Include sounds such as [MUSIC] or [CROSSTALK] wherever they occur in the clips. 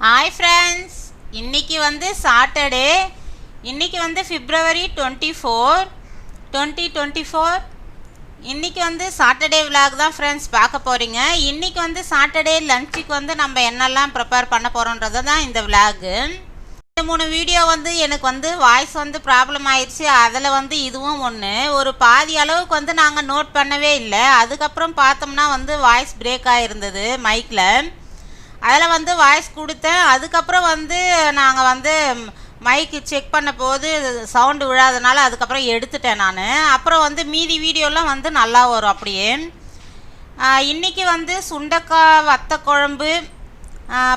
Hi friends இன்றைக்கி வந்து Saturday இன்றைக்கி வந்து February twenty four twenty twenty four இன்றைக்கி வந்து சாட்டர்டே விலாக் தான் ஃப்ரெண்ட்ஸ் பார்க்க போகிறீங்க இன்னைக்கு வந்து சாட்டர்டே லஞ்சுக்கு வந்து நம்ம என்னெல்லாம் ப்ரிப்பேர் பண்ண போகிறோன்றது தான் இந்த விலாகு இந்த மூணு வீடியோ வந்து எனக்கு வந்து வாய்ஸ் வந்து ப்ராப்ளம் ஆயிடுச்சு அதில் வந்து இதுவும் ஒன்று ஒரு பாதி அளவுக்கு வந்து நாங்கள் நோட் பண்ணவே இல்லை. அதுக்கப்புறம் பார்த்தோம்னா வந்து வாய்ஸ் பிரேக் ஆகிருந்தது மைக்கில் அதில் வந்து வாய்ஸ் கொடுத்தேன். அதுக்கப்புறம் வந்து நாங்கள் வந்து மைக்கு செக் பண்ண போது சவுண்டு விழாதனால அதுக்கப்புறம் எடுத்துட்டேன் நான். அப்புறம் வந்து மீதி வீடியோலாம் வந்து நல்லா வரும் அப்படியே. இன்றைக்கி வந்து சுண்டக்காய் வத்த குழம்பு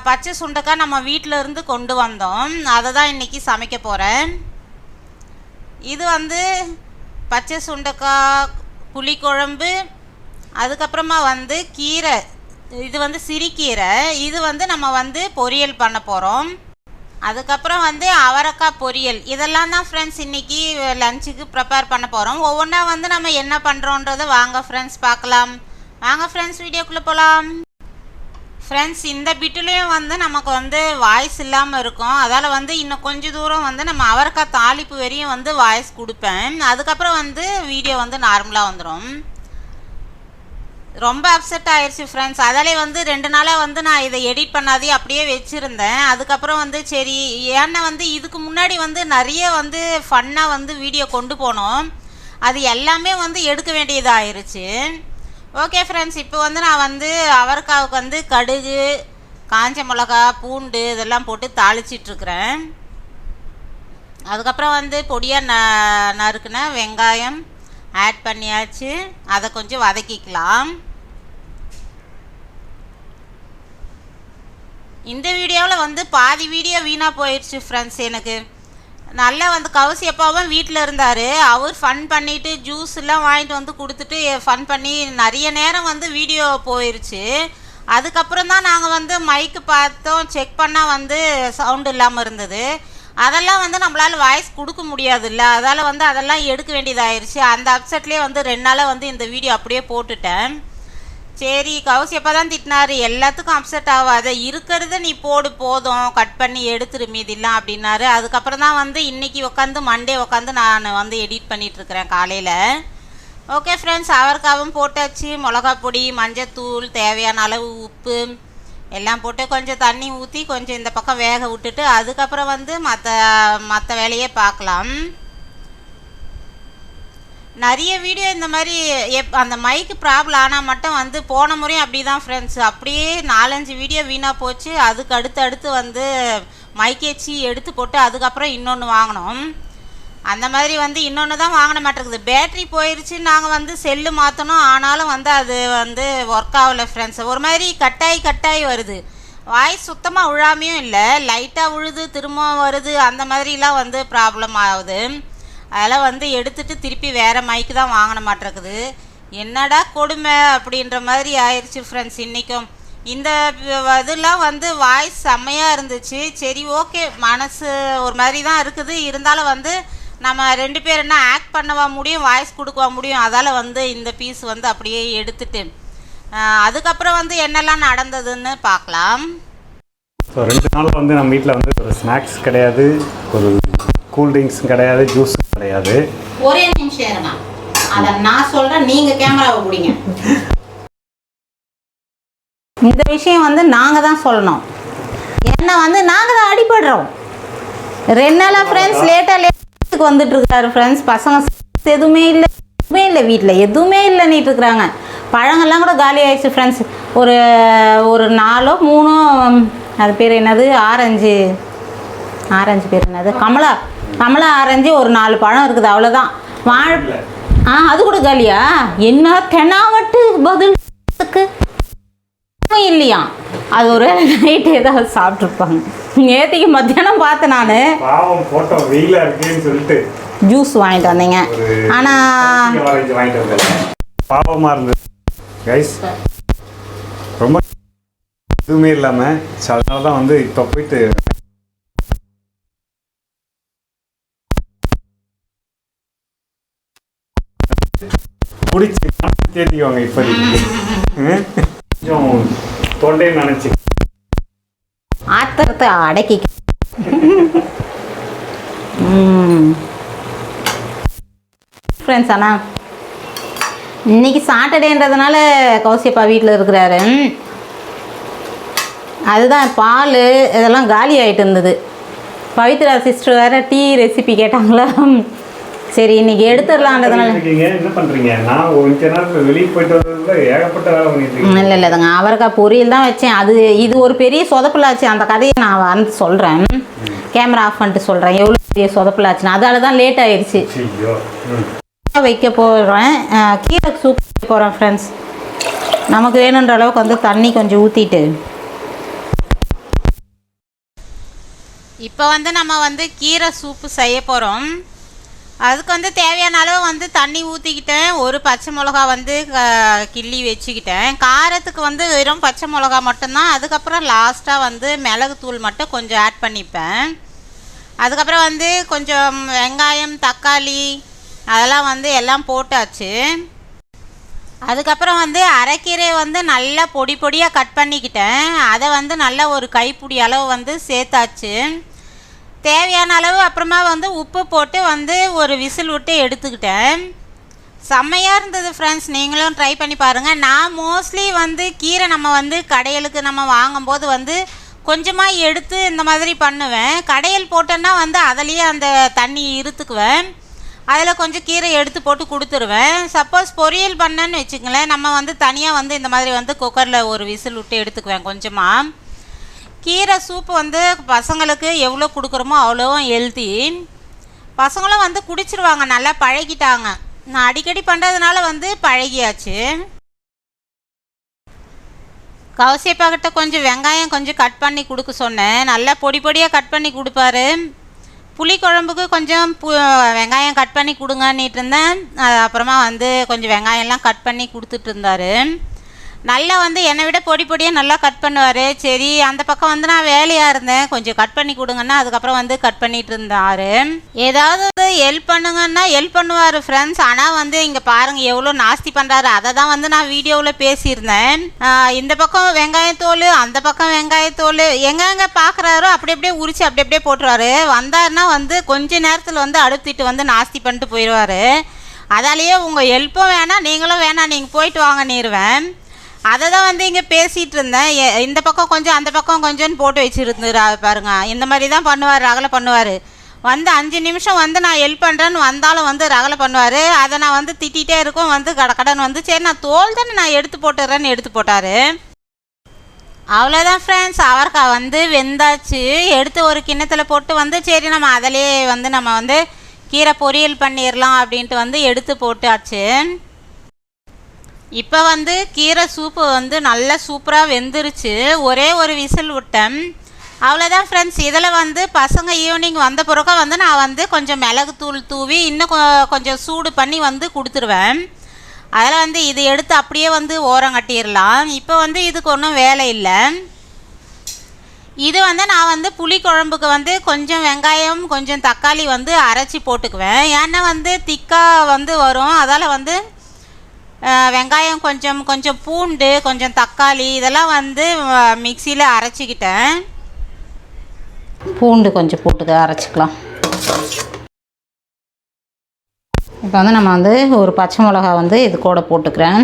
பச்சை சுண்டக்காய் நம்ம வீட்டில் இருந்து கொண்டு வந்தோம். அதை தான் இன்றைக்கி சமைக்க போகிறேன் இது வந்து பச்சை சுண்டக்காய் புளிக்குழம்பு அதுக்கப்புறமா வந்து கீரை. இது வந்து சிறுகீரை. இது வந்து நம்ம வந்து பொரியல் பண்ண போகிறோம் அதுக்கப்புறம் வந்து அவரக்காய் பொரியல். இதெல்லாம் தான் ஃப்ரெண்ட்ஸ் இன்றைக்கி லஞ்சுக்கு ப்ரிப்பேர் பண்ண போகிறோம் ஒவ்வொன்றா வந்து நம்ம என்ன பண்ணுறோன்றதை வாங்க ஃப்ரெண்ட்ஸ் பார்க்கலாம். வாங்க ஃப்ரெண்ட்ஸ் வீடியோக்குள்ளே போகலாம் ஃப்ரெண்ட்ஸ் இந்த பிட்டுலேயும் வந்து நமக்கு வந்து வாய்ஸ் இல்லாமல் இருக்கும். அதால் வந்து இன்னும் கொஞ்சம் தூரம் வந்து நம்ம அவரைக்காய் தாளிப்பு வரையும் வந்து வாய்ஸ் கொடுப்பேன். அதுக்கப்புறம் வந்து வீடியோ வந்து நார்மலாக வந்துடும் ரொம்ப அப்செட் ஆயிடுச்சு ஃப்ரெண்ட்ஸ் அதாலே வந்து ரெண்டு நாளாக வந்து நான் இதை எடிட் பண்ணாதே அப்படியே வச்சுருந்தேன். அதுக்கப்புறம் வந்து சரி ஏன்னா வந்து இதுக்கு முன்னாடி வந்து நிறைய வந்து ஃபன்னாக வந்து வீடியோ கொண்டு போனோம். அது எல்லாமே வந்து எடுக்க வேண்டியதாயிருச்சு. ஓகே ஃப்ரெண்ட்ஸ் இப்போ வந்து நான் வந்து அவரைக்காவுக்கு வந்து கடுகு காஞ்ச மிளகா பூண்டு இதெல்லாம் போட்டு தாளிச்சிட்ருக்குறேன். அதுக்கப்புறம் வந்து பொடியாக ந நறுக்குன வெங்காயம் ஆட் பண்ணியாச்சு. அதை கொஞ்சம் வதக்கிக்கலாம். இந்த வீடியோவில் வந்து பாதி வீடியோ வீணாக போயிடுச்சு ஃப்ரெண்ட்ஸ் எனக்கு. நல்லா வந்து கவுசி அப்பாவும் வீட்டில் இருந்தார். அவர் ஃபன் பண்ணிவிட்டு ஜூஸ் எல்லாம் வாங்கிட்டு வந்து கொடுத்துட்டு ஃபன் பண்ணி நிறைய நேரம் வந்து வீடியோ போயிடுச்சு அதுக்கப்புறம் தான் நாங்கள் வந்து மைக்கு பார்த்தோம். செக் பண்ணால் வந்து சவுண்டு இல்லாமல் இருந்தது. அதெல்லாம் வந்து நம்மளால் வாய்ஸ் கொடுக்க முடியாதுல்ல. அதால் வந்து அதெல்லாம் எடுக்க வேண்டியதாயிருச்சு. அந்த அப்செட்லேயே வந்து ரெண்டு நாளாக வந்து இந்த வீடியோ அப்படியே போட்டுட்டேன். சரி கவுசி எப்போ தான் திட்டினாரு. எல்லாத்துக்கும் அப்செட் ஆகாத இருக்கிறத நீ போடு போதும். கட் பண்ணி எடுத்துரு மீதிலாம் அப்படின்னாரு. அதுக்கப்புறம் தான் வந்து இன்றைக்கி உட்காந்து மண்டே உட்காந்து நான் வந்து எடிட் பண்ணிகிட்ருக்கிறேன் காலையில். ஓகே ஃப்ரெண்ட்ஸ் அவரைக்காவும் போட்டாச்சு. மிளகா பொடி மஞ்சத்தூள் தேவையான அளவு உப்பு. எல்லாம் போட்டு கொஞ்சம் தண்ணி ஊற்றி கொஞ்சம் இந்த பக்கம் வேக விட்டுட்டு அதுக்கப்புறம் வந்து மற்ற மற்ற வேலையே பார்க்கலாம். நிறைய வீடியோ இந்த மாதிரி எப் அந்த மைக்கு ப்ராப்ளம் ஆனால் மட்டும் வந்து போன முறையும் அப்படி தான் ஃப்ரெண்ட்ஸ் அப்படியே நாலஞ்சு வீடியோ வீணாக போச்சு. அதுக்கு அடுத்து அடுத்து வந்து மைக்கேச்சி எடுத்து போட்டு அதுக்கப்புறம் இன்னொன்று வாங்கினோம். அந்த மாதிரி வந்து இன்னொன்று தான் வாங்கின மாட்டேங்குது பேட்ரி போயிருச்சு நாங்கள் வந்து செல்லு மாற்றணும் ஆனாலும் வந்து அது வந்து ஒர்க் ஆகலை ஃப்ரெண்ட்ஸ் ஒரு மாதிரி கட்டாயி கட்டாயி வருது. வாய்ஸ் சுத்தமாக விழாமையும் இல்லை. லைட்டாக விழுது திரும்ப வருது. அந்த மாதிரிலாம் வந்து ப்ராப்ளம் ஆகுது. அதெல்லாம் வந்து எடுத்துட்டு திருப்பி வேறு மைக்கு தான் வாங்கின மாட்டேருக்குது என்னடா கொடுமை அப்படின்ற மாதிரி ஆயிடுச்சு ஃப்ரெண்ட்ஸ் இன்றைக்கும் இந்த இதெல்லாம் வந்து வாய்ஸ் செம்மையாக இருந்துச்சு. சரி ஓகே மனசு ஒரு மாதிரி தான் இருக்குது. இருந்தாலும் வந்து நம்ம ரெண்டு பேர் என்ன ஆக்ட் பண்ணவா முடியும் வாய்ஸ் கொடுக்கவா முடியும் அதால் வந்து இந்த பீஸ் வந்து அப்படியே எடுத்துட்டு ஆஹ் அதுக்கப்புறம் வந்து என்னெல்லாம் நடந்ததுன்னு பார்க்கலாம். ஸோ ரெண்டு நாள் வந்து நம்ம வீட்டில் வந்து ஒரு ஸ்நாக்ஸ் கிடையாது ஒரு கூல் ட்ரிங்க்ஸ் கிடையாது ஜூஸ் கிடையாது. ஒரே நிமிஷம் இருங்க. அதை நான் சொல்கிறேன் நீங்கள் கேமராவை பிடிங்க. இந்த விஷயம் வந்து நாங்கள் தான் சொல்லணும். என்ன வந்து நாங்கள் தான் அடிபடுறோம். ரெண்டு நாளாக ஃப்ரெண்ட்ஸ் லேட்டாக லேட்டுக்கு வந்துட்டு இருக்காரு ஃப்ரெண்ட்ஸ் பசங்க எதுவுமே இல்லை எதுவுமே இல்லை வீட்டில் எதுவுமே இல்லைன்னுட்டு இருக்கிறாங்க. பழங்கள்லாம் கூட காலி ஆயிடுச்சு ஃப்ரெண்ட்ஸ் ஒரு ஒரு நாலோ மூணோ அது பேர் என்னது? ஆரஞ்சு. ஆரஞ்சு பேர் என்னது? கமலா. கமலா ஆரஞ்சு ஒரு நாலு பழம் இருக்குது அவ்வளோதான் வாழை ஆ அது கூட காலியா? என்ன தெனாவட்டு பதில் இருக்கு. இல்லையா? அது ஒரு நைட்டு ஏதாவது சாப்பிட்ருப்பாங்க நேற்றுக்கு மத்தியானம் பார்த்தேன் நான். ஜூஸ் வாங்கிட்டு வந்தீங்க. ஆனால் பாவமாக இருந்தது. கைஸ் ரொம்ப எதுவுமே இல்லாமல் அதனால தான் வந்து இப்போ போயிட்டு பிடிச்சி தேடிக்குவாங்க இப்போதைக்கு. [LAUGHS] தொண்டை நினைச்சு. ஆத்திரத்தை அடக்கி ஃப்ரெண்ட்ஸ் அண்ணா இன்னைக்கு சாட்டர்டேன்றதுனால கௌசியப்பா வீட்டில் இருக்கிறாரு. அதுதான் பால் இதெல்லாம் காலி ஆகிட்டு இருந்தது. பவித்ரா சிஸ்டர் வேறு டீ ரெசிபி கேட்டாங்களா? சரி இன்னைக்கு எடுத்துடலான்றதுனால. என்ன பண்றீங்க? நான் கொஞ்ச நேரத்துல வெளியே போயிட்டு ஏகப்பட்ட வேலை பண்ணிட்டு இருக்கீங்க. இல்லை இல்லைங்க அவரைக்காய் பொரியல் தான் வச்சேன். அது இது ஒரு பெரிய சொதப்பலாச்சு அந்த கதையை நான் வந்து சொல்கிறேன் கேமரா ஆஃப் பண்ணிட்டு சொல்கிறேன் எவ்வளோ பெரிய சொதப்பலாச்சுன்னு அதால தான் லேட் ஆயிடுச்சு. வைக்க போகிறேன் கீரை சூப் வைக்க போகிறேன் ஃப்ரெண்ட்ஸ் நமக்கு வேணுன்ற அளவுக்கு வந்து தண்ணி கொஞ்சம் ஊற்றிட்டு இப்போ வந்து நம்ம வந்து கீரை சூப்பு செய்ய போகிறோம் அதுக்கு வந்து தேவையான அளவு வந்து தண்ணி ஊற்றிக்கிட்டேன் ஒரு பச்சை மிளகா வந்து க- கிள்ளி வச்சுக்கிட்டேன். காரத்துக்கு வந்து வெறும் பச்சை மிளகா மட்டும்தான். அதுக்கப்புறம் லாஸ்ட்டாக வந்து மிளகுத்தூள் மட்டும் கொஞ்சம் ஆட் பண்ணிப்பேன். அதுக்கப்புறம் வந்து கொஞ்சம் வெங்காயம் தக்காளி அதெல்லாம் வந்து எல்லாம் போட்டாச்சு. அதுக்கப்புறம் வந்து அரைக்கீரையை வந்து நல்லா பொடி பொடியாக கட் பண்ணிக்கிட்டேன். அதை வந்து நல்லா ஒரு கைப்பிடி அளவு வந்து சேர்த்தாச்சு. தேவையான அளவு அப்புறமா வந்து உப்பு போட்டு வந்து ஒரு விசில் விட்டு எடுத்துக்கிட்டேன். செம்மையாக இருந்தது ஃப்ரெண்ட்ஸ் நீங்களும் ட்ரை பண்ணி பாருங்கள் நான் மோஸ்ட்லி வந்து கீரை நம்ம வந்து கடையலுக்கு நம்ம வாங்கும்போது வந்து கொஞ்சமாக எடுத்து இந்த மாதிரி பண்ணுவேன். கடையல் போட்டேன்னா வந்து அதுலேயே அந்த தண்ணி இருத்துக்குவேன் அதில் கொஞ்சம் கீரை எடுத்து போட்டு கொடுத்துருவேன். சப்போஸ் பொரியல் பண்ணேன்னு வச்சுக்கங்களேன். நம்ம வந்து தனியாக வந்து இந்த மாதிரி வந்து குக்கரில் ஒரு விசில் விட்டு எடுத்துக்குவேன் கொஞ்சமாக கீரை சூப் வந்து பசங்களுக்கு எவ்வளோ கொடுக்குறோமோ அவ்வளோவும் ஹெல்த்தி பசங்களும் வந்து குடிச்சிருவாங்க நல்லா பழகிட்டாங்க. நான் அடிக்கடி பண்ணுறதுனால வந்து பழகியாச்சு. கௌசியப்பா கொஞ்சம் வெங்காயம் கொஞ்சம் கட் பண்ணி கொடுக்க சொன்னேன். நல்லா பொடி பொடியாக கட் பண்ணி கொடுப்பாரு. புளி குழம்புக்கு கொஞ்சம் பு வெங்காயம் கட் பண்ணி கொடுங்கன்னிட்டு இருந்தேன். அது அப்புறமா வந்து கொஞ்சம் வெங்காயம்லாம் கட் பண்ணி கொடுத்துட்டு இருந்தாரு. நல்லா வந்து என்னை விட பொடி பொடியாக நல்லா கட் பண்ணுவார். சரி அந்த பக்கம் வந்து நான் வேலையாக இருந்தேன். கொஞ்சம் கட் பண்ணி கொடுங்கன்னா அதுக்கப்புறம் வந்து கட் பண்ணிட்டு இருந்தார். ஏதாவது வந்து ஹெல்ப் பண்ணுங்கன்னா ஹெல்ப் பண்ணுவார் ஃப்ரெண்ட்ஸ் ஆனால் வந்து இங்கே பாருங்கள் எவ்வளோ நாஸ்தி பண்ணுறாரு அதை தான் வந்து நான் வீடியோவில் பேசியிருந்தேன். இந்த பக்கம் வெங்காயத்தோல் அந்த பக்கம் வெங்காயத்தோல் எங்கெங்கே பார்க்குறாரோ அப்படி அப்படியே உரிச்சு அப்படி அப்படியே போட்டுருவாரு. வந்தாருன்னா வந்து கொஞ்ச நேரத்தில் வந்து அடுத்திட்டு வந்து நாஸ்தி பண்ணிட்டு போயிடுவார் அதாலேயே உங்கள் ஹெல்ப்பும் வேணாம் நீங்களும் வேணாம். நீங்கள் போயிட்டு வாங்க நீருவேன் அதை தான் வந்து இங்கே பேசிகிட்டு இருந்தேன். எ- இந்த பக்கம் கொஞ்சம் அந்த பக்கம் கொஞ்சம்னு போட்டு வச்சுருந்துரா பாருங்க. இந்த மாதிரி தான் பண்ணுவார் ரகலை பண்ணுவார். வந்து அஞ்சு நிமிஷம் வந்து நான் ஹெல்ப் பண்ணுறேன்னு வந்தாலும் வந்து ரகலை பண்ணுவார். அதை நான் வந்து திட்டிகிட்டே இருக்கும் வந்து கடக்கடன் கடன் வந்து சரி நான் தோல் தானே நான் எடுத்து போட்டுறேன்னு எடுத்து போட்டார். அவ்வளோதான் ஃப்ரெண்ட்ஸ் அவரைக்காய் வந்து வெந்தாச்சு. எடுத்து ஒரு கிண்ணத்தில் போட்டு வந்து சரி நம்ம அதிலே வந்து நம்ம வந்து கீரை பொரியல் பண்ணிடலாம் அப்படின்ட்டு வந்து எடுத்து போட்டாச்சு. இப்போ வந்து கீரை சூப்பு வந்து நல்லா சூப்பராக வெந்துருச்சு. ஒரே ஒரு விசில் விட்டேன். அவ்வளோதான் ஃப்ரெண்ட்ஸ் இதில் வந்து பசங்க ஈவினிங் வந்த பிறகு வந்து நான் வந்து கொஞ்சம் மிளகு தூள் தூவி இன்னும் கொ- கொஞ்சம் சூடு பண்ணி வந்து கொடுத்துருவேன். அதில் வந்து இது எடுத்து அப்படியே வந்து ஓரம் கட்டிடலாம். இப்போ வந்து இதுக்கு ஒன்றும் வேலை இல்லை. இது வந்து நான் வந்து புளி குழம்புக்கு வந்து கொஞ்சம் வெங்காயம் கொஞ்சம் தக்காளி வந்து அரைச்சி போட்டுக்குவேன். ஏன்னா வந்து திக்காக வந்து வரும். அதால் வந்து வெங்காயம் கொஞ்சம் கொஞ்சம் பூண்டு கொஞ்சம் தக்காளி இதெல்லாம் வந்து மிக்சியில் அரைச்சிக்கிட்டேன். பூண்டு கொஞ்சம் போட்டுக்க அரைச்சிக்கலாம். இப்போ வந்து நம்ம வந்து ஒரு பச்சை மிளகா வந்து இது கூட போட்டுக்கிறேன்.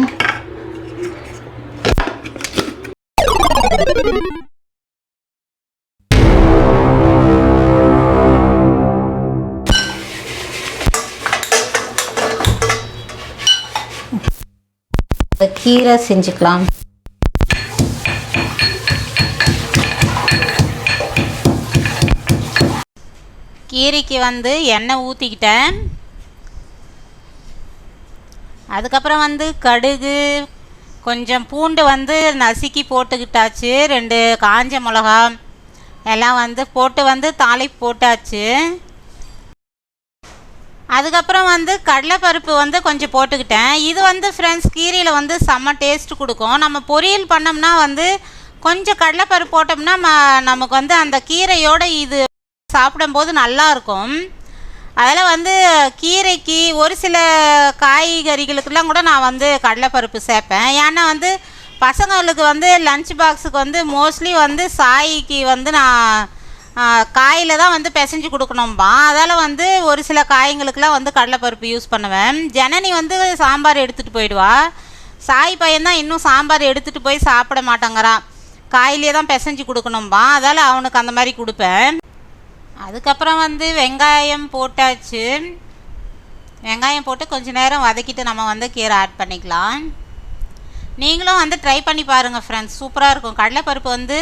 கீரை செஞ்சுக்கலாம். கீரைக்கு வந்து எண்ணெய் ஊற்றிக்கிட்டேன் அதுக்கப்புறம் வந்து கடுகு கொஞ்சம் பூண்டு வந்து நசுக்கி போட்டுக்கிட்டாச்சு. ரெண்டு காஞ்ச மிளகா எல்லாம் வந்து போட்டு வந்து தாளிப்பு போட்டாச்சு. அதுக்கப்புறம் வந்து கடலைப்பருப்பு வந்து கொஞ்சம் போட்டுக்கிட்டேன். இது வந்து ஃப்ரெண்ட்ஸ் கீரையில் வந்து செம்ம டேஸ்ட் கொடுக்கும். நம்ம பொரியல் பண்ணோம்னா வந்து கொஞ்சம் கடலைப்பருப்பு போட்டோம்னா நமக்கு வந்து அந்த கீரையோட இது சாப்பிடும்போது நல்லாயிருக்கும் அதில் வந்து கீரைக்கு ஒரு சில காய்கறிகளுக்கெல்லாம் கூட நான் வந்து கடலைப்பருப்பு சேர்ப்பேன். ஏன்னா வந்து பசங்களுக்கு வந்து லஞ்ச் பாக்ஸுக்கு வந்து மோஸ்ட்லி வந்து சாய்க்கு வந்து நான் காயில் தான் வந்து பிசைஞ்சு கொடுக்கணும்பா. அதால் வந்து ஒரு சில காய்களுக்கெலாம் வந்து கடலைப்பருப்பு யூஸ் பண்ணுவேன். ஜனனி வந்து சாம்பார் எடுத்துகிட்டு போயிடுவா. சாய் பையன்தான் இன்னும் சாம்பார் எடுத்துகிட்டு போய் சாப்பிட மாட்டேங்கிறான். காயிலே தான் பிசைஞ்சு கொடுக்கணும்பா. அதால் அவனுக்கு அந்த மாதிரி கொடுப்பேன். அதுக்கப்புறம் வந்து வெங்காயம் போட்டாச்சு. வெங்காயம் போட்டு கொஞ்ச நேரம் வதக்கிட்டு நம்ம வந்து கீரை ஆட் பண்ணிக்கலாம். நீங்களும் வந்து ட்ரை பண்ணி பாருங்கள் ஃப்ரெண்ட்ஸ் சூப்பராக இருக்கும். கடலைப்பருப்பு வந்து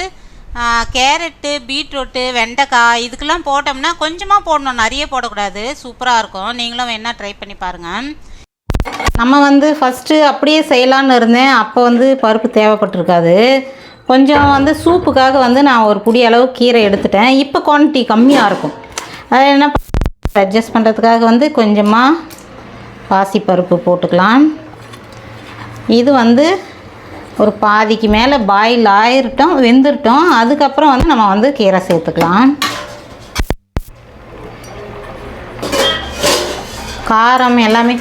கேரட்டு பீட்ரூட்டு வெண்டைக்காய் இதுக்கெல்லாம் போட்டோம்னா கொஞ்சமாக போடணும். நிறைய போடக்கூடாது. சூப்பராக இருக்கும். நீங்களும் வேணால் ட்ரை பண்ணி பாருங்கள் நம்ம வந்து ஃபஸ்ட்டு அப்படியே செய்யலான்னு இருந்தேன். அப்போ வந்து பருப்பு தேவைப்பட்டிருக்காது. கொஞ்சம் வந்து சூப்புக்காக வந்து நான் ஒரு புடி அளவு கீரை எடுத்துட்டேன். இப்போ குவான்டிட்டி கம்மியாக இருக்கும். அது என்ன அட்ஜஸ்ட் பண்ணுறதுக்காக வந்து கொஞ்சமாக பாசிப்பருப்பு போட்டுக்கலாம். இது வந்து ஒரு பாதிக்கு மேலே பாயில் ஆயிருட்டோம் வெந்துட்டோம் அதுக்கப்புறம் வந்து நம்ம வந்து கீரை சேர்த்துக்கலாம். காரம் எல்லாமே.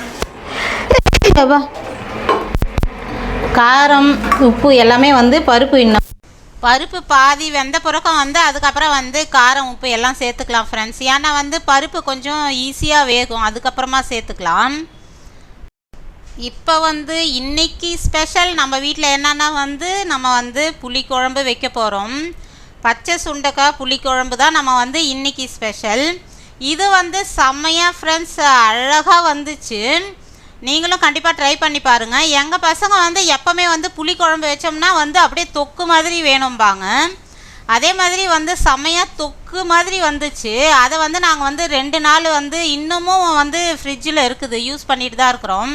காரம் உப்பு எல்லாமே வந்து பருப்பு இன்னும். பருப்பு பாதி வெந்த பிறக்கம் வந்து அதுக்கப்புறம் வந்து காரம் உப்பு எல்லாம் சேர்த்துக்கலாம் ஃப்ரெண்ட்ஸ் ஏன்னா வந்து பருப்பு கொஞ்சம் ஈஸியாக வேகும். அதுக்கப்புறமா சேர்த்துக்கலாம். இப்போ வந்து இன்னைக்கு ஸ்பெஷல் நம்ம வீட்டில் என்னென்னா வந்து நம்ம வந்து புளிக்குழம்பு வைக்க போகிறோம் பச்சை சுண்டைக்காய் புளிக்குழம்பு தான் நம்ம வந்து இன்னைக்கு ஸ்பெஷல் இது வந்து செம்மையாக ஃப்ரெண்ட்ஸ் அழகாக வந்துச்சு. நீங்களும் கண்டிப்பாக ட்ரை பண்ணி பாருங்கள் எங்கள் பசங்க வந்து எப்போவுமே வந்து புளிக்குழம்பு வச்சோம்னா வந்து அப்படியே தொக்கு மாதிரி வேணும்பாங்க. அதே மாதிரி வந்து செம்மையாக தொக்கு மாதிரி வந்துச்சு. அதை வந்து நாங்கள் வந்து ரெண்டு நாள் வந்து இன்னமும் வந்து ஃப்ரிட்ஜில் இருக்குது. யூஸ் பண்ணிட்டு தான் இருக்கிறோம்.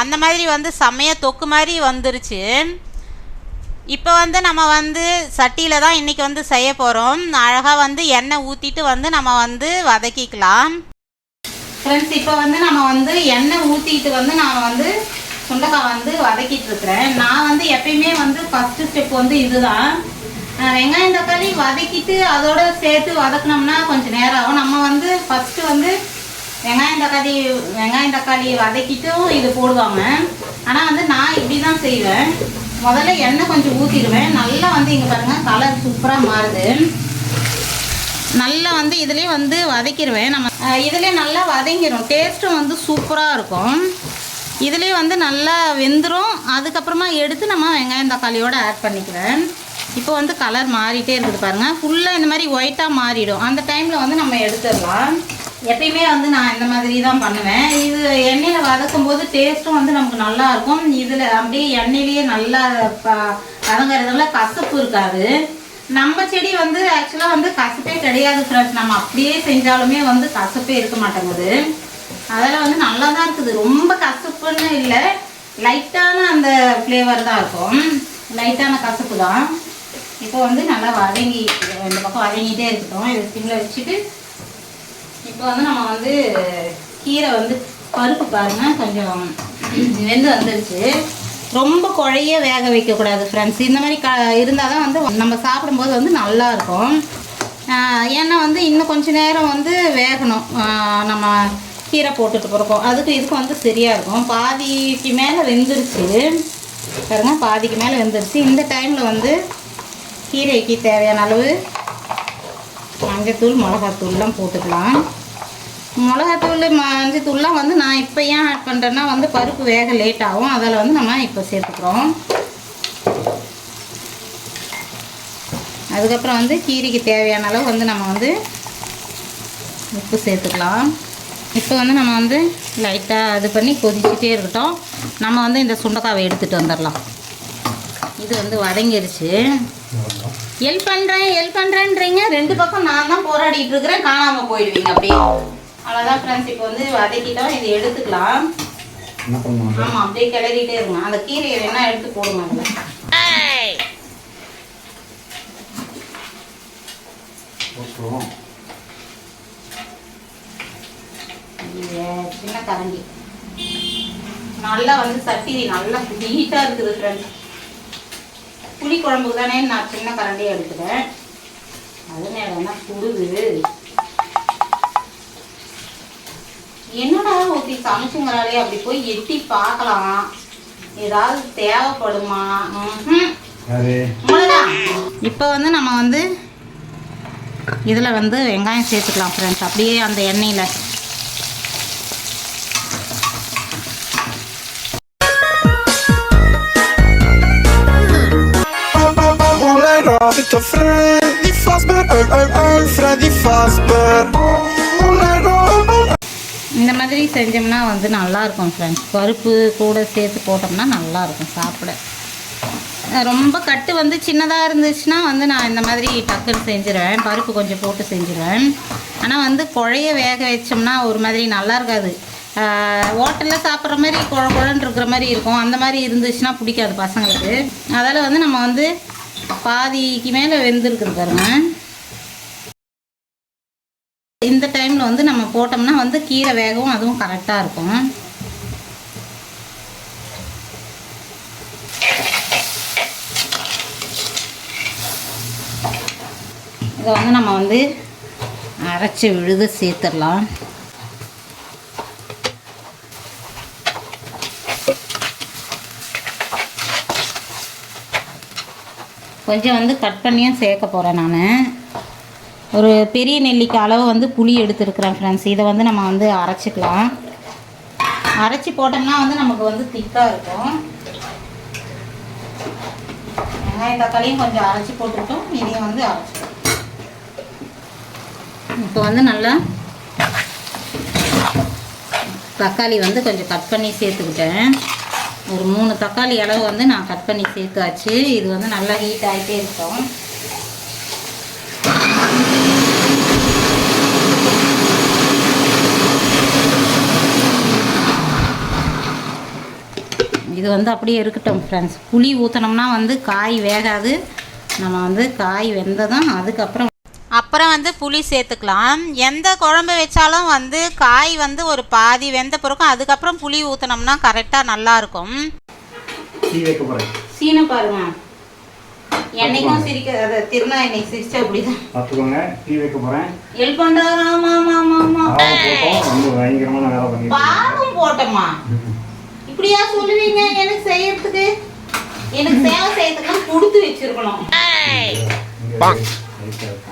அந்த மாதிரி வந்து செம்மையாக தொக்கு மாதிரி வந்துருச்சு. இப்போ வந்து நம்ம வந்து சட்டியில் தான் இன்றைக்கி வந்து செய்ய போகிறோம் அழகாக வந்து எண்ணெய் ஊற்றிட்டு வந்து நம்ம வந்து வதக்கிக்கலாம். ஃப்ரெண்ட்ஸ் இப்போ வந்து நம்ம வந்து எண்ணெய் ஊற்றிட்டு வந்து நான் வந்து சுண்டக்காய் வந்து வதக்கிட்டு இருக்கிறேன். நான் வந்து எப்பயுமே வந்து ஃபஸ்ட்டு ஸ்டெப் வந்து இதுதான். வெங்காயம் தக்காளி வதக்கிட்டு அதோட சேர்த்து வதக்கினோம்னா கொஞ்சம் நேரம் ஆகும். நம்ம வந்து ஃபஸ்ட்டு வந்து வெங்காயம் தக்காளி வெங்காயம் தக்காளி வதக்கிட்டும் இது போடுவாங்க. ஆனால் வந்து நான் இப்படி தான் செய்வேன். முதல்ல எண்ணெய் கொஞ்சம் ஊற்றிடுவேன் நல்லா வந்து இங்கே பாருங்கள் கலர் சூப்பராக மாறுது. நல்லா வந்து இதுலேயே வந்து வதக்கிடுவேன். நம்ம அஹ் இதுலேயே நல்லா வதங்கிடும் டேஸ்ட்டும் வந்து சூப்பராக இருக்கும். இதுலேயே வந்து நல்லா வெந்துடும் அதுக்கப்புறமா எடுத்து நம்ம வெங்காயம் தக்காளியோடு ஆட் பண்ணிக்குவேன். இப்போ வந்து கலர் மாறிட்டே இருக்குது பாருங்கள் ஃபுல்லாக இந்த மாதிரி ஒயிட்டாக மாறிடும். அந்த டைமில் வந்து நம்ம எடுத்துடலாம். எப்பயுமே வந்து நான் இந்த மாதிரி தான் பண்ணுவேன். இது எண்ணெயில் வதக்கும் போது டேஸ்ட்டும் வந்து நமக்கு நல்லா இருக்கும் இதில் அப்படியே எண்ணெயிலேயே நல்லா ப- கசப்பு இருக்காது. நம்ம செடி வந்து ஆக்சுவலாக வந்து கசப்பே கிடையாது ஃப்ரெண்ட்ஸ் நம்ம அப்படியே செஞ்சாலுமே வந்து கசப்பே இருக்க மாட்டேங்குது. அதெல்லாம் வந்து நல்லா தான் இருக்குது. ரொம்ப கசப்புன்னு இல்லை. லைட்டான அந்த ஃப்ளேவர் தான் இருக்கும். லைட்டான கசப்பு தான். இப்போ வந்து நல்லா வதங்கி இந்த பக்கம் வதங்கிட்டே இருக்கட்டும். இதை ஸ்கின்ல வச்சுட்டு இப்போ வந்து நம்ம வந்து கீரை வந்து பருப்பு பாருங்கள் கொஞ்சம் வெந்து வந்துருச்சு. ரொம்ப குழைய வேக வைக்கக்கூடாது ஃப்ரெண்ட்ஸ் இந்த மாதிரி க இருந்தால் தான் வந்து நம்ம சாப்பிடும்போது வந்து நல்லாயிருக்கும். ஏன்னா வந்து இன்னும் கொஞ்சம் நேரம் வந்து வேகணும். நம்ம கீரை போட்டுட்டு போகிறோம் அதுக்கு இதுக்கு வந்து சரியாக இருக்கும். பாதிக்கு மேலே வெந்துருச்சு. பாருங்க பாதிக்கு மேலே வெந்துருச்சு. இந்த டைமில் வந்து கீரைக்கு தேவையான அளவு மஞ்சத்தூள் மிளகாத்தூள்லாம் போட்டுக்கலாம். மிளகாத்தூள் மஞ்சத்தூள்லாம் வந்து நான் இப்போ ஏன் ஆட் பண்ணுறேன்னா வந்து பருப்பு வேக லேட் ஆகும். அதில் வந்து நம்ம இப்போ சேர்த்துக்கிறோம். அதுக்கப்புறம் வந்து கீரைக்கு தேவையான அளவு வந்து நம்ம வந்து உப்பு சேர்த்துக்கலாம். இப்போ வந்து நம்ம வந்து லைட்டாக இது பண்ணி கொதிச்சுட்டே இருக்கட்டும். நம்ம வந்து இந்த சுண்டக்காவை எடுத்துகிட்டு வந்துடலாம். இது வந்து வதங்கிருச்சு. ஹெல்ப் பண்ணுறேன் ஹெல்ப் பண்ணுறேன்றீங்க ரெண்டு பக்கம் நான் தான் போராடிட்டு இருக்கிறேன். காணாமல் போயிடுவீங்க அப்படியே. அவ்வளோதான் ஃப்ரெண்ட்ஸ் இப்போ வந்து வதக்கிட்டோம் இதை எடுத்துக்கலாம். ஆமாம் அப்படியே கிளறிட்டே இருங்க. அந்த கீரையை வேணா எடுத்து போடுங்க அதில். சின்ன கரண்டி. நல்லா வந்து சட்டி நல்லா ஹீட்டாக இருக்குது ஃப்ரெண்ட்ஸ் புளி குழம்புக்கு தானே நான் சின்ன கரண்டியை எடுத்துட்டேன். அது நேரம்னா சுடுது என்னடா ஒருத்தி சமைச்சுங்கிறாளே அப்படி போய் எட்டி பார்க்கலாம். ஏதாவது தேவைப்படுமா? இப்போ வந்து நம்ம வந்து இதில் வந்து வெங்காயம் சேர்த்துக்கலாம் ஃப்ரெண்ட்ஸ் அப்படியே அந்த எண்ணெயில். Moleira, Vitor Freddy Fazbear, öl, öl, öl, Freddy Fazbear. இந்த மாதிரி செஞ்சோம்னா வந்து நல்லாயிருக்கும் ஃப்ரெண்ட்ஸ் பருப்பு கூட சேர்த்து போட்டோம்னா நல்லாயிருக்கும் சாப்பிட. ரொம்ப கட்டு வந்து சின்னதாக இருந்துச்சுன்னா வந்து நான் இந்த மாதிரி டக்குன்னு செஞ்சுருவேன். பருப்பு கொஞ்சம் போட்டு செஞ்சுருவேன். ஆனால் வந்து குழைய வேக வச்சோம்னா ஒரு மாதிரி நல்லா இருக்காது. ஹோட்டலில் சாப்பிட்ற மாதிரி குழ குழன்னு இருக்கிற மாதிரி இருக்கும். அந்த மாதிரி இருந்துச்சுன்னா பிடிக்காது பசங்களுக்கு. அதால் வந்து நம்ம வந்து பாதிக்கு மேலே வெந்திருக்குது பாருங்க. இந்த டைமில் வந்து நம்ம போட்டோம்னா வந்து கீரை வேகவும் அதுவும் கரெக்டாக இருக்கும். இதை வந்து நம்ம வந்து அரைச்சி விழுது சேர்த்துடலாம். கொஞ்சம் வந்து கட் பண்ணியும் சேர்க்க போகிறேன் நான். ஒரு பெரிய நெல்லிக்காய் அளவு வந்து புளி எடுத்துருக்குறேன் ஃப்ரெண்ட்ஸ் இதை வந்து நம்ம வந்து அரைச்சிக்கலாம். அரைச்சி போட்டோம்னா வந்து நமக்கு வந்து திக்காக இருக்கும். வெங்காயம் தக்காளியும் கொஞ்சம் அரைச்சி போட்டுக்கிட்டோம். இதையும் வந்து அரைச்சிட்டோம் இப்போ வந்து நல்லா தக்காளி வந்து கொஞ்சம் கட் பண்ணி சேர்த்துக்கிட்டேன். ஒரு மூணு தக்காளி அளவு வந்து நான் கட் பண்ணி சேர்த்தாச்சு. இது வந்து நல்லா ஹீட் ஆகிட்டே இருக்கும். இது வந்து அப்படியே இருக்கட்டும் ஃப்ரெண்ட்ஸ் புளி ஊற்றினோம்னா வந்து காய் வேகாது. நம்ம வந்து காய் வெந்ததும் அதுக்கப்புறம் அப்புறம் வந்து புளி சேர்த்துக்கலாம். எந்த குழம்பு வச்சாலும் வந்து காய் வந்து ஒரு பாதி வெந்த பிறக்கும் அதுக்கப்புறம் புளி ஊற்றினோம்னா கரெக்டாக நல்லாயிருக்கும் டீ வைக்க போகிறேன் சீனை பாருங்க. என்னைக்கும் சிரிக்க அது திருநா இன்னைக்கு சிரிச்சா அப்படிதான் பார்த்துக்கோங்க டீ வைக்க போகிறேன் ஹெல்ப் பண்ணுறாரு ஆமா ஆமா ஆமா ஆமா பாவம் போட்டோம். பாவம் இப்படியா சொல்லுவீங்க? எனக்கு செய்யறதுக்கு எனக்கு சேவை செய்யறதுக்கு கொடுத்து வச்சிருக்கணும்.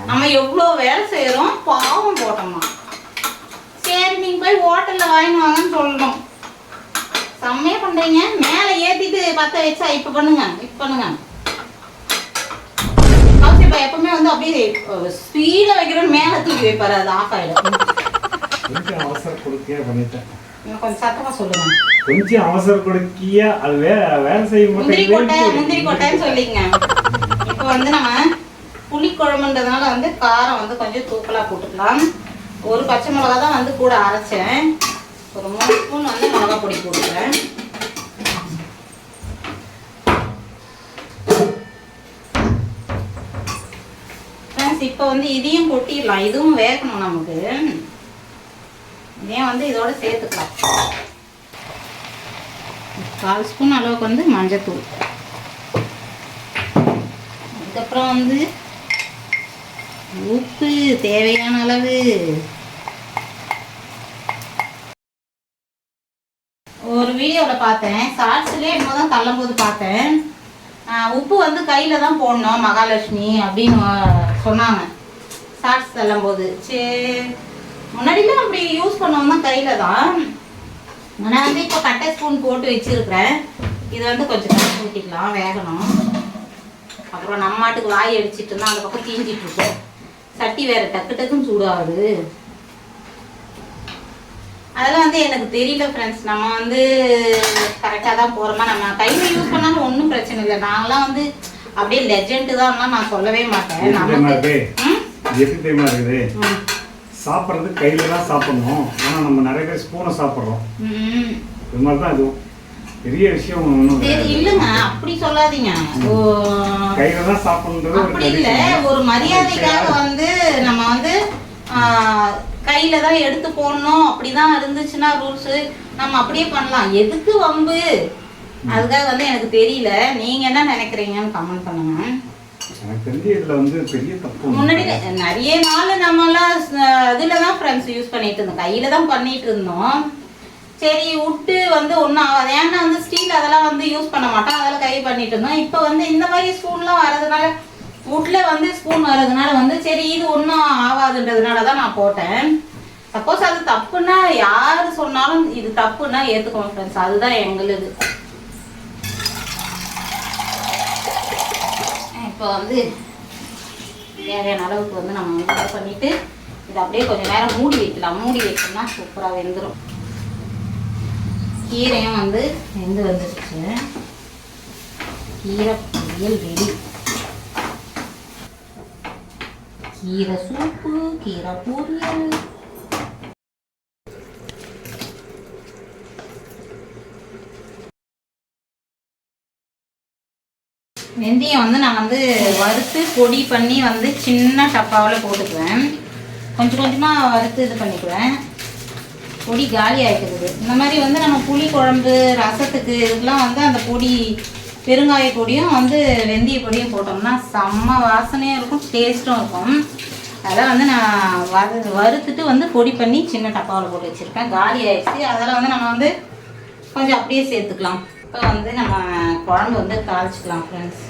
நம்ம எவ்வளோ வேலை செய்கிறோம் பாவம் போட்டோமா. சரி நீங்கள் போய் ஹோட்டலில் வாங்கி வாங்கன்னு சொல்லணும். செம்மையா பண்ணுறீங்க மேலே ஏற்றிட்டு பற்ற வச்சா இப்போ பண்ணுங்க இப்போ பண்ணுங்க. எப்பவுமே வந்து அப்படியே ஸ்பீடாக வைக்கிறோன்னு மேலே தூக்கி வைப்பாரு அது ஆஃப் ஆகிடும் கொஞ்சம் அவசர கொடுக்கையா பண்ணிட்டேன். கொஞ்சம் சத்தமாக சொல்லுங்க. கொஞ்சம் அவசர கொடுக்கியா? அது வேலை செய்ய முந்திரி கொட்டை மாட்டேங்குது முந்திரி கொட்டைன்னு சொல்லிங்க இப்போ வந்து நம்ம புளி குழம்புன்றதுனால வந்து காரம் வந்து கொஞ்சம் தூக்கலாக போட்டுக்கலாம். ஒரு பச்சை மிளகா தான் வந்து கூட அரைச்சேன். ஒரு மூணு ஸ்பூன் வந்து மிளகா பொடி போட்டுக்கிறேன். ஃப்ரெண்ட்ஸ் இப்போ வந்து இதையும் கொட்டிடலாம். இதுவும் வேகணும் நமக்கு. இதையும் வந்து இதோட சேர்த்துக்கலாம். கால் ஸ்பூன் அளவுக்கு வந்து மஞ்சத்தூள். அதுக்கப்புறம் வந்து உப்பு தேவையான அளவு. ஒரு வீடியோவில் பார்த்தேன். ஷார்ட்ஸ்லேயே என்னமோ தான் தள்ளும்போது பார்த்தேன். உப்பு வந்து கையில் தான் போடணும் மகாலட்சுமி அப்படின்னு சொன்னாங்க. ஷார்ட்ஸ் தள்ளும்போது. சரி முன்னாடிலாம் அப்படி யூஸ் பண்ணுவோம் தான் கையில் தான். நான் வந்து இப்போ கட்டை ஸ்பூன் போட்டு வச்சுருக்கிறேன். இது வந்து கொஞ்சம் தண்ணி ஊற்றிக்கலாம் வேகணும். அப்புறம் நம்ம மாட்டுக்கு வாய் அடிச்சிட்டு இருந்தால் அந்த பக்கம் தீஞ்சிட்டு சட்டி வேற டக்கு டக்குன்னு சூடாகுது. அதெல்லாம் வந்து எனக்கு தெரியல ஃப்ரெண்ட்ஸ் நம்ம வந்து கரெக்டாக தான் போகிறோமா நம்ம கையில் யூஸ் பண்ணாலும் ஒன்றும் பிரச்சனை இல்லை. நாங்களாம் வந்து அப்படியே லெஜெண்ட் தான்லாம் நான் சொல்லவே மாட்டேன். நமக்கு எப்படி தெரியுமா இருக்குது. சாப்பிட்றது கையில தான் சாப்பிடணும். ஆனால் நம்ம நிறைய பேர் ஸ்பூனை சாப்பிட்றோம். இது மாதிரி தான் இதுவும். பெரிய விஷயம் ஒன்றும் சரி இல்லைங்க அப்படி சொல்லாதீங்க. கையில தான் சாப்பிடணுன்றது ஒரு அப்படி இல்ல. ஒரு மரியாதைக்காக வந்து நம்ம வந்து கையில தான் எடுத்து போடணும். அப்படிதான் இருந்துச்சுன்னா ரூல்ஸ் நம்ம அப்படியே பண்ணலாம். எதுக்கு வம்பு? அதுக்காக வந்து எனக்கு தெரியல. நீங்க என்ன நினைக்கிறீங்கன்னு கமெண்ட் பண்ணுங்க. எனக்கு தெரிஞ்சு இதுல வந்து பெரிய தப்பு ஒண்ணும் முன்னாடி. நிறைய நாள் நம்மலாம் இதுல தான் ஃப்ரெண்ட்ஸ் யூஸ் பண்ணிட்டு இருந்தோம். கையில தான் பண்ணிட்டு இருந்தோம். சரி விட்டு வந்து ஒன்றும் ஆகாது. ஏன்னா வந்து ஸ்டீல் அதெல்லாம் வந்து யூஸ் பண்ண மாட்டோம். அதெல்லாம் கை பண்ணிட்டு இருந்தோம். இப்போ வந்து இந்த மாதிரி ஸ்பூன்லாம் வரதுனால வுட்டில் வந்து ஸ்பூன் வரதுனால வந்து சரி இது ஒன்றும் ஆகாதுன்றதுனால தான் நான் போட்டேன். சப்போஸ் அது தப்புன்னா யார் சொன்னாலும் இது தப்புன்னா ஏற்றுக்கோங்க ஃப்ரெண்ட்ஸ் அதுதான் எங்களுது. இப்போ வந்து தேவையான அளவுக்கு வந்து நம்ம பண்ணிவிட்டு இது இதை அப்படியே கொஞ்சம் நேரம் மூடி வைக்கலாம். மூடி வைக்கணும்னா சூப்பராக வெந்துடும் கீரையும் வந்து வெந்து வந்துருச்சு. கீரை பொரியல் ரெடி கீரை சூப்பு கீரை பொரியல். வெந்தயம் வந்து நான் வந்து வறுத்து பொடி பண்ணி வந்து சின்ன டப்பாவில் போட்டுக்குவேன். கொஞ்சம் கொஞ்சமாக வறுத்து இது பண்ணிக்குவேன். பொடி காலி ஆகிடுது இந்த மாதிரி வந்து நம்ம புளி குழம்பு ரசத்துக்கு இதுக்கெலாம் வந்து அந்த பொடி பெருங்காய பொடியும் வந்து வெந்தய பொடியும் போட்டோம்னா செம்ம வாசனையும் இருக்கும் டேஸ்ட்டும் இருக்கும். அதெல்லாம் வந்து நான் வறு வறுத்துட்டு வந்து பொடி பண்ணி சின்ன டப்பாவில் போட்டு வச்சுருப்பேன். காலி ஆகிடுச்சு அதெல்லாம் வந்து நம்ம வந்து கொஞ்சம் அப்படியே சேர்த்துக்கலாம். இப்போ வந்து நம்ம குழம்பு வந்து காய்ச்சிக்கலாம் ஃப்ரெண்ட்ஸ்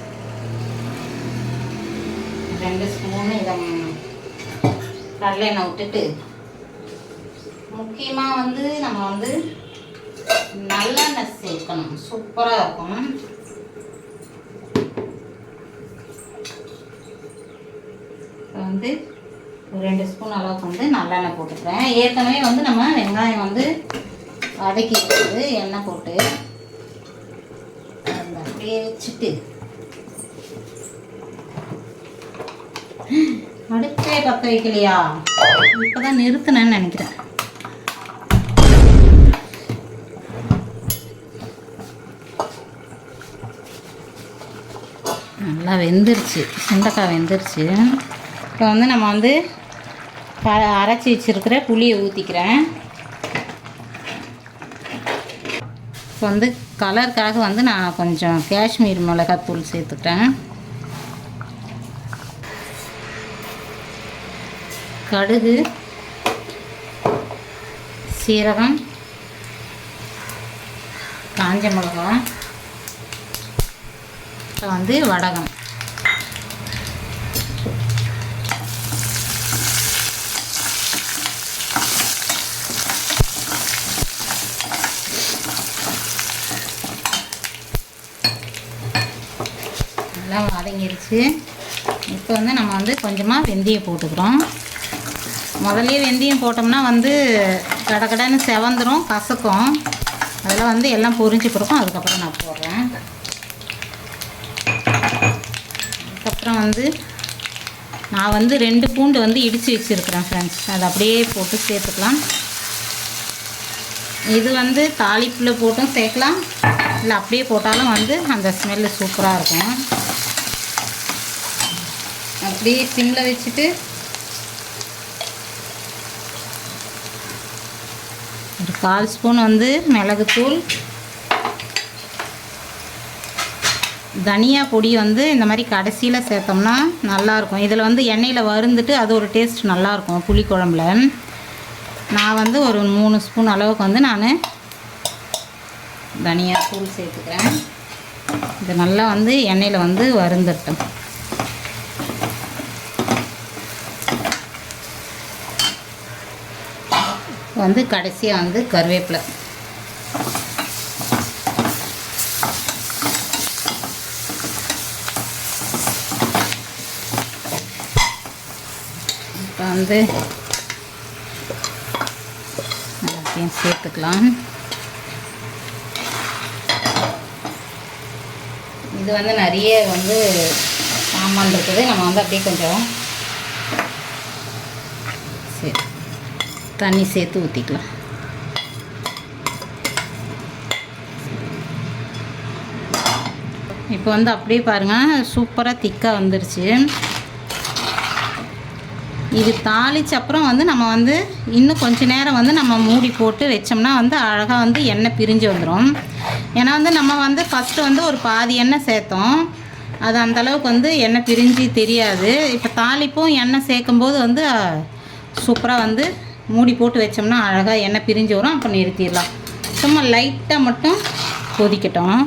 ரெண்டு ஸ்பூனு இதை கடலை எண்ணெய் விட்டுட்டு முக்கியமாக வந்து நம்ம வந்து நல்லெண்ணெய் சேர்க்கணும். சூப்பராக இருக்கும். வந்து ஒரு ரெண்டு ஸ்பூன் அளவுக்கு வந்து நல்லெண்ணெய் போட்டுக்கிறேன். ஏற்கனவே வந்து நம்ம வெங்காயம் வந்து வதக்கி வச்சுட்டு எண்ணெய் போட்டு அதை அப்படியே வச்சுட்டு அடுப்பே பற்ற வைக்கலையா? இப்போதான் நிறுத்தினேன்னு நினைக்கிறேன். நல்லா வெந்துருச்சு. சுண்டக்காய் வெந்துருச்சு. இப்போ வந்து நம்ம வந்து க- அரைச்சி வச்சுருக்கிற புளியை ஊற்றிக்கிறேன் இப்போ வந்து கலருக்காக வந்து நான் கொஞ்சம் காஷ்மீர் மிளகாத்தூள் சேர்த்துக்கிறேன். கடுகு சீரகம் காஞ்ச மிளகா இப்போ வந்து வடகம் நல்லா ஆயிடுச்சு இப்போ வந்து நம்ம வந்து கொஞ்சமாக வெந்தயம் போட்டுக்கிறோம். முதல்லயே வெந்தயம் போட்டோம்னா வந்து கடகடன்னு செவந்துரும் கசக்கும். அதெல்லாம் வந்து எல்லாம் பொரிஞ்சு கொடுக்கும். அதுக்கப்புறம் நான் போடுறேன். அதுக்கப்புறம் வந்து நான் வந்து ரெண்டு பூண்டு வந்து இடித்து வச்சுருக்கிறேன் ஃப்ரெண்ட்ஸ் அதை அப்படியே போட்டு சேர்த்துக்கலாம். இது வந்து தாளிப்பில் போட்டும் சேர்க்கலாம். இல்லை அப்படியே போட்டாலும் வந்து அந்த ஸ்மெல்லு சூப்பராக இருக்கும். அப்படியே சிம்மில் வச்சுட்டு ஒரு கால் ஸ்பூன் வந்து மிளகுத்தூள் தனியா பொடி வந்து இந்த மாதிரி கடைசியில் சேர்த்தோம்னா நல்லாயிருக்கும். இதில் வந்து எண்ணெயில் வறுந்துட்டு அது ஒரு டேஸ்ட் நல்லாயிருக்கும் புளிக்குழம்புல. நான் வந்து ஒரு மூணு ஸ்பூன் அளவுக்கு வந்து நான் தனியா தூள் சேர்த்துக்கிறேன். இது நல்லா வந்து எண்ணெயில் வந்து வறுந்துட்டோம். வந்து கடைசியாக வந்து கருவேப்பிலை. இப்போ வந்து எல்லாத்தையும் சேர்த்துக்கலாம். இது வந்து நிறைய வந்து சாமான் இருக்குது. நம்ம வந்து அப்படியே கொஞ்சம் சரி தண்ணி சேர்த்து ஊற்றிக்கலாம் இப்போ வந்து அப்படியே பாருங்கள் சூப்பராக திக்காக வந்துருச்சு. இது தாளிச்ச அப்புறம் வந்து நம்ம வந்து இன்னும் கொஞ்ச நேரம் வந்து நம்ம மூடி போட்டு வச்சோம்னா வந்து அழகாக வந்து எண்ணெய் பிரிஞ்சு வந்துடும் ஏன்னா வந்து நம்ம வந்து ஃபஸ்ட்டு வந்து ஒரு பாதி எண்ணெய் சேர்த்தோம். அது அந்தளவுக்கு வந்து எண்ணெய் பிரிஞ்சு தெரியாது. இப்போ தாளிப்பும் எண்ணெய் சேர்க்கும்போது வந்து சூப்பராக வந்து மூடி போட்டு வச்சோம்னா அழகாக எண்ணெய் பிரிஞ்சு வரும். அப்போ நிறுத்திடலாம். சும்மா லைட்டாக மட்டும் கொதிக்கட்டும்.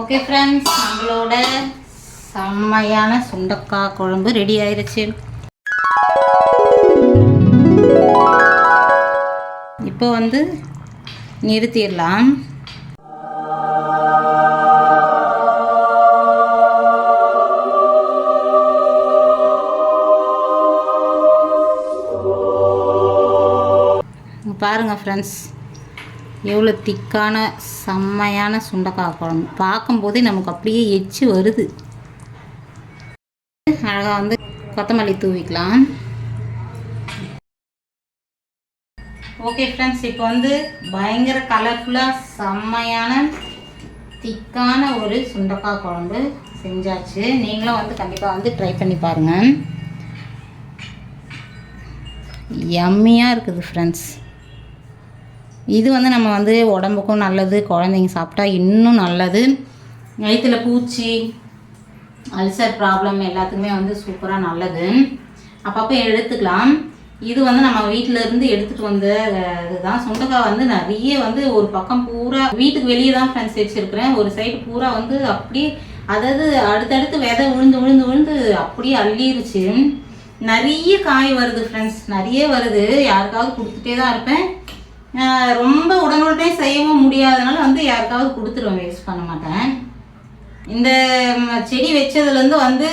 ஓகே ஃப்ரெண்ட்ஸ் நம்மளோட செம்மையான சுண்டக்காய் குழம்பு ரெடி ஆயிடுச்சு இப்போ வந்து நிறுத்திடலாம். பாருங்கள் பாருங்க ஃப்ரெண்ட்ஸ் எவ்வளோ திக்கான செம்மையான சுண்டக்காய் குழம்பு. பார்க்கும்போதே நமக்கு அப்படியே எச்சு வருது. அழகாக வந்து கொத்தமல்லி தூவிக்கலாம். ஓகே ஃப்ரெண்ட்ஸ் இப்போ வந்து பயங்கர கலர்ஃபுல்லாக செம்மையான திக்கான ஒரு சுண்டக்காய் குழம்பு செஞ்சாச்சு. நீங்களும் வந்து கண்டிப்பாக வந்து ட்ரை பண்ணி பாருங்கள் எம்மியாக இருக்குது ஃப்ரெண்ட்ஸ் இது வந்து நம்ம வந்து உடம்புக்கும் நல்லது குழந்தைங்க சாப்பிட்டா இன்னும் நல்லது. நைத்தில் பூச்சி அல்சர் ப்ராப்ளம் எல்லாத்துக்குமே வந்து சூப்பராக நல்லது. அப்பப்போ எடுத்துக்கலாம். இது வந்து நம்ம வீட்டிலேருந்து எடுத்துகிட்டு வந்த இதுதான். சுண்டக்காய் வந்து நிறைய வந்து ஒரு பக்கம் பூரா வீட்டுக்கு வெளியே தான் ஃப்ரெண்ட்ஸ் வச்சுருக்கிறேன். ஒரு சைடு பூரா வந்து அப்படியே அதாவது அடுத்தடுத்து விதை விழுந்து விழுந்து விழுந்து அப்படியே அள்ளிருச்சு. நிறைய காய் வருது ஃப்ரெண்ட்ஸ் நிறைய வருது. யாருக்காவது கொடுத்துட்டே தான் இருப்பேன். ரொம்ப உடனுடனே செய்யவும் முடியாதனால வந்து யாருக்காவது கொடுத்துருவேன் வேஸ்ட் பண்ண மாட்டேன். இந்த செடி வச்சதுலேருந்து வந்து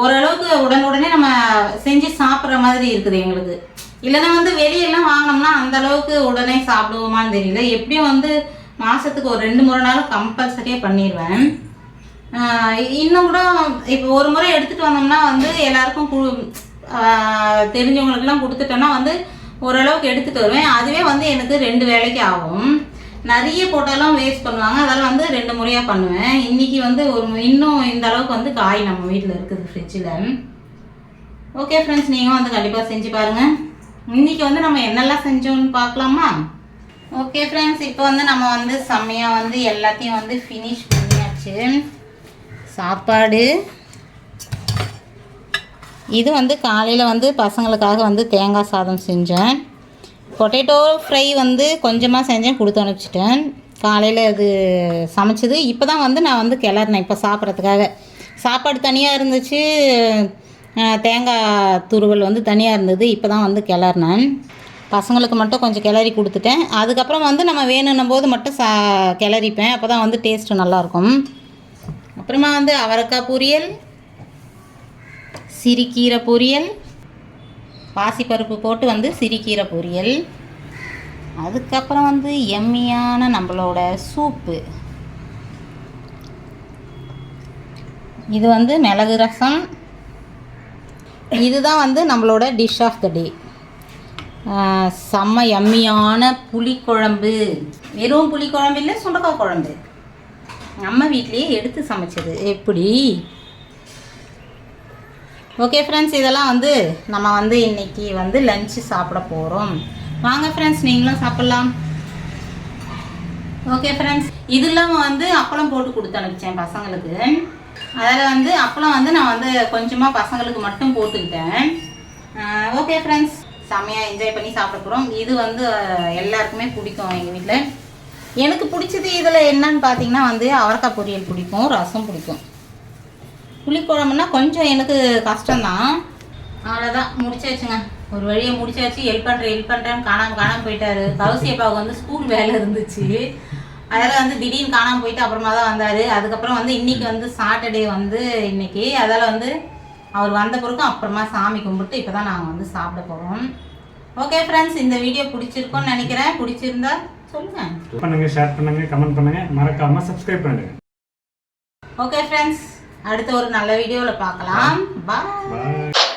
ஓரளவுக்கு உடனுடனே நம்ம செஞ்சு சாப்பிட்ற மாதிரி இருக்குது எங்களுக்கு. இல்லைன்னா வந்து வெளியெல்லாம் வாங்கினோம்னா அந்த அளவுக்கு உடனே சாப்பிடுவோமான்னு தெரியல. எப்படியும் வந்து மாதத்துக்கு ஒரு ரெண்டு முறை நாளும் கம்பல்சரியாக பண்ணிடுவேன் இன்னும் கூட இப்போ ஒரு முறை எடுத்துகிட்டு வந்தோம்னா வந்து எல்லாருக்கும் கு தெரிஞ்சவங்களுக்கெல்லாம் கொடுத்துட்டோன்னா வந்து ஓரளவுக்கு எடுத்துகிட்டு வருவேன். அதுவே வந்து எனக்கு ரெண்டு வேலைக்கு ஆகும். நிறைய போட்டாலும் வேஸ்ட் பண்ணுவாங்க. அதெல்லாம் வந்து ரெண்டு முறையாக பண்ணுவேன். இன்னைக்கு வந்து ஒரு இன்னும் இந்த அளவுக்கு வந்து காய் நம்ம வீட்டில் இருக்குது ஃப்ரிட்ஜில் ஓகே ஃப்ரெண்ட்ஸ் நீங்கள் வந்து கண்டிப்பாக செஞ்சு பாருங்கள் இன்னைக்கு வந்து நம்ம என்னெல்லாம் செஞ்சோம்னு பார்க்கலாமா? ஓகே ஃப்ரெண்ட்ஸ் இப்போ வந்து நம்ம வந்து செம்மையாக வந்து எல்லாத்தையும் வந்து ஃபினிஷ் பண்ணியாச்சு. சாப்பாடு இது வந்து காலையில் வந்து பசங்களுக்காக வந்து தேங்காய் சாதம் செஞ்சேன். பொட்டேட்டோ ஃப்ரை வந்து கொஞ்சமாக செஞ்சேன் கொடுத்து அனுப்பிச்சிட்டேன். காலையில் இது சமைச்சது. இப்போ தான் வந்து நான் வந்து கிளறினேன் இப்போ சாப்பிட்றதுக்காக. சாப்பாடு தனியாக இருந்துச்சு. தேங்காய் துருவல் வந்து தனியாக இருந்தது. இப்போ தான் வந்து கிளறினேன். பசங்களுக்கு மட்டும் கொஞ்சம் கிளறி கொடுத்துட்டேன். அதுக்கப்புறம் வந்து நம்ம வேணுன்னும் போது மட்டும் சா கிளறிப்பேன். அப்போ தான் வந்து டேஸ்ட்டு நல்லாயிருக்கும் அப்புறமா வந்து அவரைக்காய் பொரியல். சிறுகீரை பொரியல். பாசிப்பருப்பு போட்டு வந்து சிறுகீரை பொரியல். அதுக்கப்புறம் வந்து எம்மியான நம்மளோட சூப்பு. இது வந்து மிளகு ரசம். இதுதான் வந்து நம்மளோட டிஷ் ஆஃப் த டே செம்ம எம்மியான புளிக்குழம்பு. வெறும் புளிக்குழம்பு இல்லை சுண்டக்காய் குழம்பு. நம்ம வீட்லேயே எடுத்து சமைச்சது. எப்படி? ஓகே ஃப்ரெண்ட்ஸ் இதெல்லாம் வந்து நம்ம வந்து இன்னைக்கு வந்து லஞ்சு சாப்பிட போகிறோம் வாங்க ஃப்ரெண்ட்ஸ் நீங்களும் சாப்பிட்லாம். ஓகே ஃப்ரெண்ட்ஸ் இது இல்லாமல் வந்து அப்பளம் போட்டு கொடுத்து அனுப்பிச்சேன் பசங்களுக்கு. அதில் வந்து அப்பளம் வந்து நான் வந்து கொஞ்சமாக பசங்களுக்கு மட்டும் போட்டுக்கிட்டேன். ஓகே ஃப்ரெண்ட்ஸ் செம்மையாக என்ஜாய் பண்ணி சாப்பிட போகிறோம் இது வந்து எல்லாருக்குமே பிடிக்கும் எங்கள் வீட்டில் எனக்கு பிடிச்சது இதில் என்னன்னு பார்த்தீங்கன்னா வந்து அவரக்காய் பொரியல் பிடிக்கும் ரசம் பிடிக்கும். புளிக்குழம்புனா கொஞ்சம் எனக்கு கஷ்டம்தான். அவ்வளோதான் முடிச்சாச்சுங்க. ஒரு வழியை முடிச்சாச்சு. ஹெல்ப் பண்ணுறேன் ஹெல்ப் பண்ணுறேன்னு காணாமல் காணாமல் போயிட்டாரு. கௌசி அப்பாவுக்கு வந்து ஸ்கூல் வேலை இருந்துச்சு. அதெல்லாம் வந்து திடீர்னு காணாமல் போயிட்டு அப்புறமா தான் வந்தார். அதுக்கப்புறம் வந்து இன்னைக்கு வந்து சாட்டர்டே வந்து இன்னைக்கு. அதால் வந்து அவர் வந்த பிறகும் அப்புறமா சாமி கும்பிட்டு இப்போ தான் நாங்கள் வந்து சாப்பிட போகிறோம் ஓகே ஃப்ரெண்ட்ஸ் இந்த வீடியோ பிடிச்சிருக்கோன்னு நினைக்கிறேன். பிடிச்சிருந்தா சொல்லுங்கள் பண்ணுங்க ஷேர் பண்ணுங்க கமெண்ட் பண்ணுங்க. மறக்காம சப்ஸ்கிரைப் பண்ணுங்க. ஓகே ஃப்ரெண்ட்ஸ் அடுத்த ஒரு நல்ல வீடியோவில் பார்க்கலாம். பாய்